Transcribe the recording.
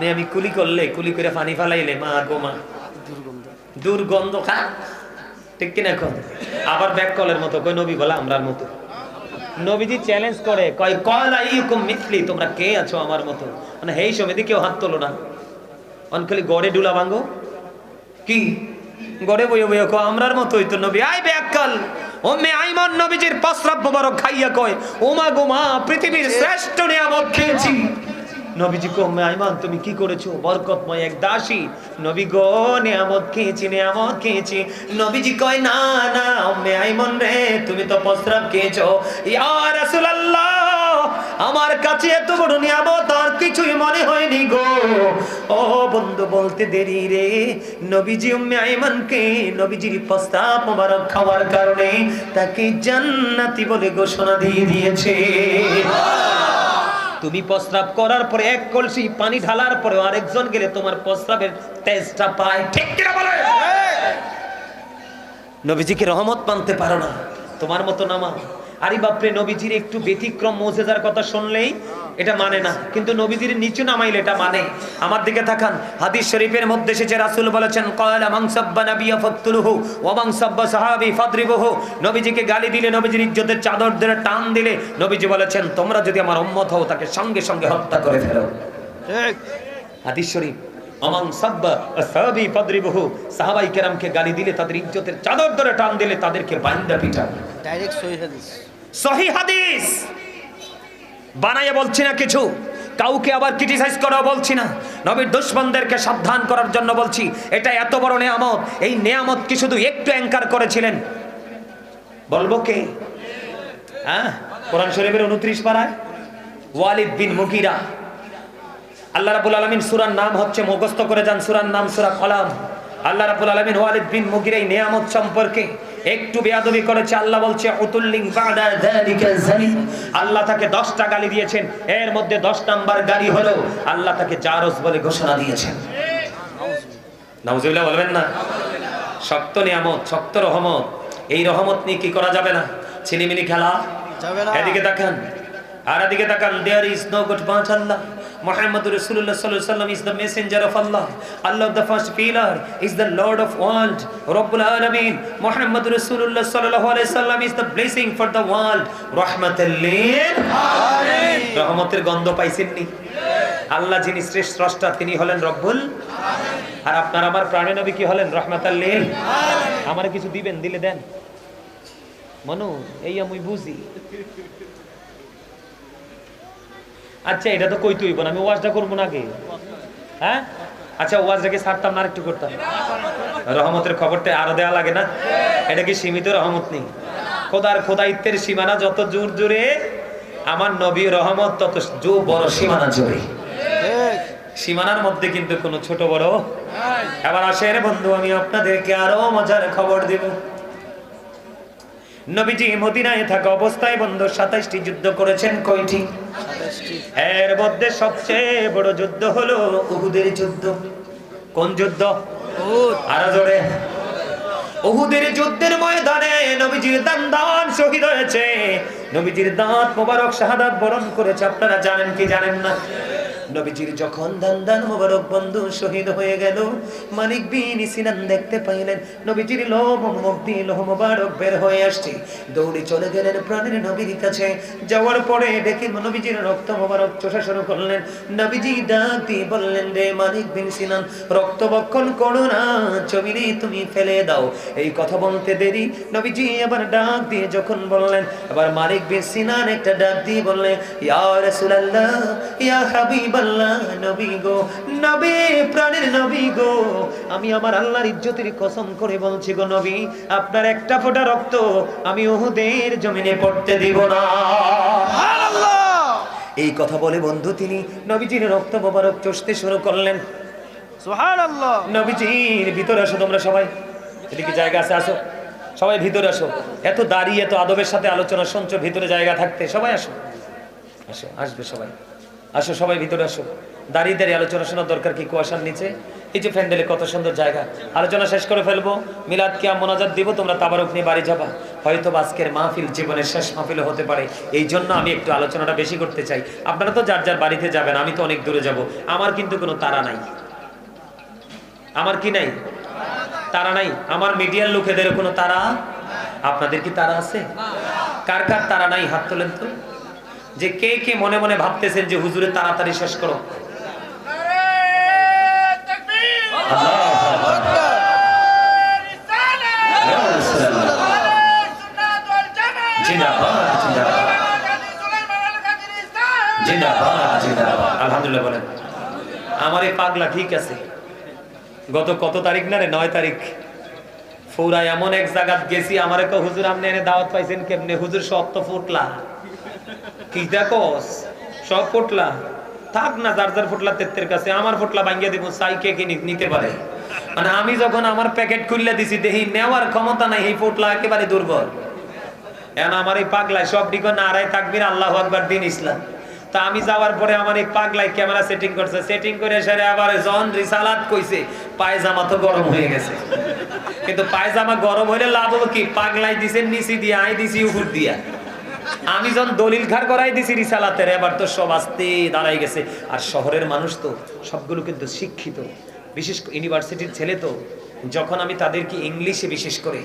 আপনি আমি কুলি করলে, কুলি করে পানি ফালাইলে, মা গো মা। দুর্গন্ধ খা। ঠিক কিনা এখন? আবার ব্যাক কলের মতো, কই নবী বলা আমরার মতো। নবীজি চ্যালেঞ্জ করে, কয় কল আইকুম মিথলি, তোমরা কে আছো আমার মতো? মানে হেই সমিতি, কেউ হাত তোলো না। অনখালি গড়ে ডুলা ভাঙ্গো কি? গড়ে বইয়ে বইয়ে কো আমরার মতোই তো নবী। আই ব্যাককাল ও মে আইমান নবীজির প্রস্রাব মোবারক খাইয়া কয় ওমা গো মা, পৃথিবীর শ্রেষ্ঠ নিয়ামত খেয়েছি। নবীজি কো মে আইমান, তুমি কি করেছ? বরকতময় এক দাসী। নবী গো, নিয়ামত খেয়েছি নিয়ামত খেয়েছি। নবীজি কয়, না না মে আইমন রে, তুমি তো প্রস্রাব খেয়েছো। ইয়া রাসূলুল্লাহ, আমার কাছে এত বড় নিয়ামত আর কিছুই মনে হয়নি গো। ও বন্ধু, বলতে দেরি রে। নবীজি উম্মে আইমানকে নবীজির প্রস্তাব মোবারক খাওয়ার কারণে তাকে জান্নাতি বলে ঘোষণা দিয়ে দিয়েছে। তুমি প্রস্রাব করার পরে এক কলসি পানি ঢালার পরে আরেকজন গেলে তোমার প্রস্রাবের তেজটা পায়। ঠিক কিনা বলে? নবীজিকে রহমত মানতে পারো না। তোমার মতো নামা আরে বাপরে নবীজির একটু ব্যতিক্রম মোজেজার কথা শুনলেই এটা মানে না। কিন্তু নবীজির নিচু নামাইলে এটা মানে। আমার দিকে তাকান হাদিস শরীফের মধ্যে এসেছে রাসূল বলেছেন কয়লা নাবিয়া ফাকতুলুহু ওয়া সাব্বা সাহাবী ফাদরিবুহু। নবীজিকে গালি দিলে নবীজির ইজ্জতের চাদর ধরে টান দিলে নবীজি বলেছেন তোমরা যদি আমার উম্মত হও তাকে সঙ্গে সঙ্গে হত্যা করে ফেলো। ঠিক। হাদিস শরীফ অমাং সাব্বা সাহাবী ফাদরিবুহু। সাহাবাই কেরামকে গালি দিলে তাদের ইজ্জতের চাদর ধরে টান দিলে তাদেরকে বান্দা পিটা ডাইরেক্ট হাদিস। সহি হাদিস। বানাইয়ে বলছি না কিছু। কাউকে আবার ক্রিটিসাইজ করা বলছি না। নবীর দুশ্মনদেরকে সাবধান করার জন্য বলছি, এটা এত বড় নেয়ামত। এই নেয়ামত কি শুধু একটু অ্যাঙ্কার করেছিলেন? বলব কে? হ্যাঁ? কোরআন শরীফের উনত্রিশ পাড়ায়? ওয়ালিদ বিন মুগিরা। আল্লাহ রাবুল আলমিন সুরার নাম হচ্ছে মুখস্থ করে যান। সুরার নাম সুরা কলাম। আল্লাহ রাবুল আলমিন ওয়ালিদ বিন মুগির এই নিয়ামত সম্পর্কে একটু বেয়াদবি করেছে। আল্লাহ বলছে উতুল্লিং আল্লাহ তাকে দশটা গালি দিয়েছেন। এর মধ্যে দশ নাম্বার গালি হলো আল্লাহ তাকে জারস বলে ঘোষণা দিয়েছেন। নাউজুবিল্লাহ বলবেন না? শক্ত নিয়ামত শক্ত রহমত। এই রহমত নিয়ে কি করা যাবে না? ছিনিমিনি খেলা? এদিকে তাকান। আর এদিকে তাকান there is no god but Allah Muhammad Rasulullah sallallahu alaihi wasallam is the messenger of Allah. Allah the first pillar is the Lord of world. Rabbul Alameen. Muhammad Rasulullah sallallahu alaihi wasallam is the blessing for the world. Rahmatal lil রহমতের গন্ধ পাইছেননি আল্লাহ যিনি শ্রেষ্ঠ স্রষ্টা তিনি হলেন রব্বুল আর আপনার আমার প্রাণে নবী কি হলেন রহমাতাল্লিল আমার কিছু দিবেন দিলে দেন মনু এই আমি বুঝি আচ্ছা এটা তো কই তুইব না, আমি ওয়াজটা করব না আগে হ্যাঁ? আচ্ছা ওয়াজটাকে ছাড়তাম না একটু করতাম। রহমতের খবরটা আরও দেওয়া লাগে না? এটা কি সীমিত রহমত নেই? খোদার খোদাইত্বের সীমানা যত জোর জোরে, আমার নবী রহমত তত জো, বড় সীমানা জোরে। সীমানার মধ্যে কিন্তু কোনো ছোট বড় এবার আসেন বন্ধু, আমি আপনাদেরকে আরও মজার খবর দেব। নবীজি মদিনায় থাকা অবস্থায় বন্ধু সাতাইশটি যুদ্ধ করেছেন কয়টি? এর মধ্যে সবচেয়ে বড় যুদ্ধ হলো উহুদের যুদ্ধ। কোন যুদ্ধ? আরও জোরে। উহুদের যুদ্ধের ময়দানে নবীজির দান দান শহীদ হয়েছে। নবীজির দাঁত মোবারক শাহাদাত বরণ করেছে, আপনারা জানেন কি জানেন না? নবীজির যখন দান দান মোবারক বন্ধু শহীদ হয়ে গেল মালিক বিন সিনান দেখতে পাইলেন, নবীজির মুখ দিয়ে লোহ মোবারক বের হয়ে আসছে। দৌড়ে চলে গেলেন প্রাণের নবীর কাছে। যাওয়ার পরে দেখে নবীজির রক্ত মোবারক চোষা শুরু করলেন। নবীজি ডাক দিয়ে বললেন, রে মালিক বিন সিনান, রক্ত বক্ষণ করো না, জমিনে তুমি ফেলে দাও। এই কথা বলতে দেরি। নবীজি আবার ডাক দিয়ে যখন বললেন আবার মালিক বিন সিনান একটা ডাক দিয়ে বললেন ইয়া রাসূলুল্লাহ ইয়া হাবিবাল্লাহ নবী গো নবী প্রাণের নবী গো আমি আমার আল্লাহর ইজ্জতের কসম করে বলছি গো নবী আপনার একটা ফোঁটা রক্ত আমি উহুদের জমিনে পড়তে দিব না। এই কথা বলে বন্ধু তিনি নবীজির রক্ত মোবারক চষতে শুরু করলেন। সুবহানাল্লাহ। নবীজির ভিতরে আসো তোমরা সবাই। এদিকে জায়গা আছে, আসো। সবাই ভিতরে আসো। এত দাঁড়িয়ে, এত আদবের সাথে আলোচনা শুনছো, ভিতরে জায়গা থাকতে। সবাই আসো। আসো, আসবে সবাই। আসো, সবাই ভিতরে আসো। দাঁড়িয়ে দাঁড়িয়ে আলোচনা শোনার দরকার কি? কুয়াশার নিচে। এই যে প্যান্ডেলে কত সুন্দর জায়গা। আলোচনা শেষ করে ফেলব। মিলাদ কিয়া মোনাজাত দিব, তোমরা তাবারক নিয়ে বাড়ি যাবা। হয়তো আজকের মাহফিল জীবনের শেষ মাহফিল হতে পারে। এই জন্য আমি একটু আলোচনাটা বেশি করতে চাই। আপনারা তো যার যার বাড়িতে যাবেন, আমি তো অনেক দূরে যাব। আমার কিন্তু কোনো তারা নাই। আমার কি নাই? তারা নাই? আমার মিডিয়ার লোকেদের কোনো তারা? আপনাদের কি তারা আছে? কার কার তারা নাই? হাত তোলেন তো। যে কে কে মনে মনে ভাবতেছেন যে হুজুরে তাড়াতাড়ি শেষ করো। আলহামদুলিল্লাহ বলেন। আমার এই পাগলা ঠিক আছে। গত কত তারিখ না রে? নয় তারিখ। ফুরা এমন এক জায়গাত গেছি, আমার এক হুজুর, আপনি এনে দাওয়াত পাইছেন কেমনে? হুজুর, সব তো ফুটলা। কি দেখোস সব ফুটলা। থাক না, যার যার ফুটলা তেত্তের কাছে। আমার ফুটলা ভাঙ্গিয়ে দিব সাই কে কে নিতে পারে। মানে আমি যখন আমার প্যাকেট খুললে দিছি দেখি নেওয়ার ক্ষমতা নাই, এই ফুটলা একেবারে দুর্বল। এখন আমার এই পাগলায় সব দিকে নারায় তাকবির, আল্লাহ আকবার, দিন ইসলাম। তা আমি যাওয়ার পরে আমার এই পাগলায় ক্যামেরা সেটিং করছে। সেটিং করে সেরে আবার জন রিসালাত কইছে, পায়জামা তো গরম হয়ে গেছে। কিন্তু পায়জামা গরম হইলে লাভ হলো কি? পাগলাই দিছে, নিচি দিয়া আই দিছি, উপর দিয়া। আমি যখন দলিল খার করাই দিছি রিসালাতের, এবার তো সব আস্তে দাঁড়াই গেছে। আর শহরের মানুষ তো সবগুলো কিন্তু শিক্ষিত। বিশেষ ইউনিভার্সিটির ছেলে তো, যখন আমি তাদেরকে ইংলিশে বিশেষ করে